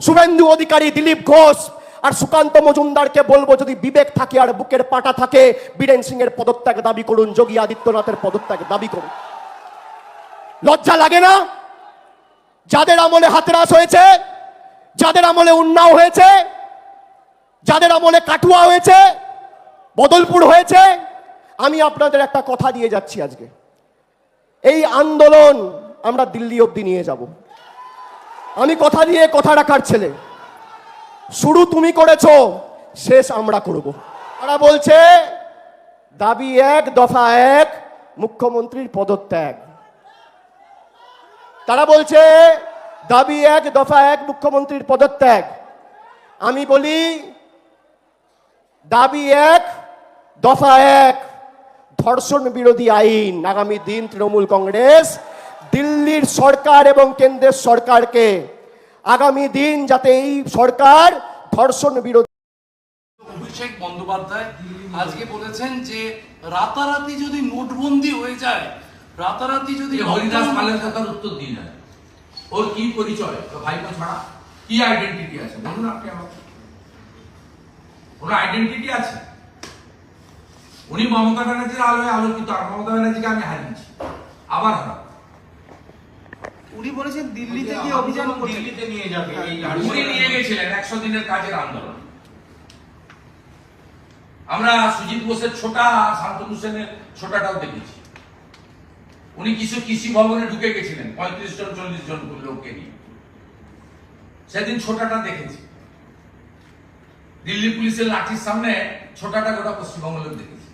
শুভেন্দু অধিকারী দিলীপ ঘোষ আর সুকান্ত মজুমদারকে বলব, যদি বিবেক থাকে আর বুকের পাটা থাকে, বীরেন সিং এর পদত্যাগ দাবি করুন, যোগী আদিত্যনাথের পদত্যাগ দাবি করুন। লজ্জা লাগে না? যাদের আমলে হাতরাস হয়েছে, যাদের আমলে উন্নাও হয়েছে, যাদের আমলে কাটুয়া হয়েছে, বদলপুর হয়েছে, আমি আপনাদের একটা কথা দিয়ে যাচ্ছি আজকে। এই আন্দোলন আমরা দিল্লি অবধি নিয়ে যাব। আমি কথা দিয়ে কথা রাখার ছেলে। শুরু তুমি করেছ, শেষ আমরা করব। তারা বলছে, দাবি এক, দফা এক, মুখ্যমন্ত্রীর পদত্যাগ। তারা বলছে, দাবি এক, দফা এক, মুখ্যমন্ত্রীর পদত্যাগ। আমি বলি, দাবি এক, দফা এক, ধর্ষণ বিরোধী আইন, আগামী দিন তৃণমূল কংগ্রেস দিল্লির সরকার এবং কেন্দ্রের সরকারকে আগামী দিন যাতে এই সরকার ধর্ষণ বিরোধী অভিষেক বন্দ্যোপাধ্যায় আজকে বলেছেন যে রাতারাতি যদি নোটবন্দি হয়ে যায় রাতারাতি যদি হরিদাস পালের কথার উত্তর দিন না ওর কি পরিচয়? তো ভাইপো ছাড়া? কি আইডেন্টিটি আছে? বলুন আপনি আমাকে। কোনো আইডেন্টিটি আছে। উনি মমতা ব্যানার্জির আলোয় আলোকিত। আর মমতা ব্যানার্জিকে আমি হারিয়েছি। আবার হারাবো। বলেছেন দিল্লিতে গিয়ে অভিযান দিল্লিতে নিয়ে যাবে এই উনি নিয়ে গেছিলেন একশো দিনের কাজের আন্দোলন। আমরা সুজিত বোসের ছোটা শান্তনু সেনের ছোটাটাও দেখেছি। উনি কিছু কৃষি ভবনে ঢুকে গেছিলেন পঁয়ত্রিশ জন চল্লিশ জন লোককে নিয়ে। সেদিন ছোটাটা দেখেছি। দিল্লি পুলিশের লাঠির সামনে ছোটাটা গোটা পশ্চিমবঙ্গ লোক দেখেছি।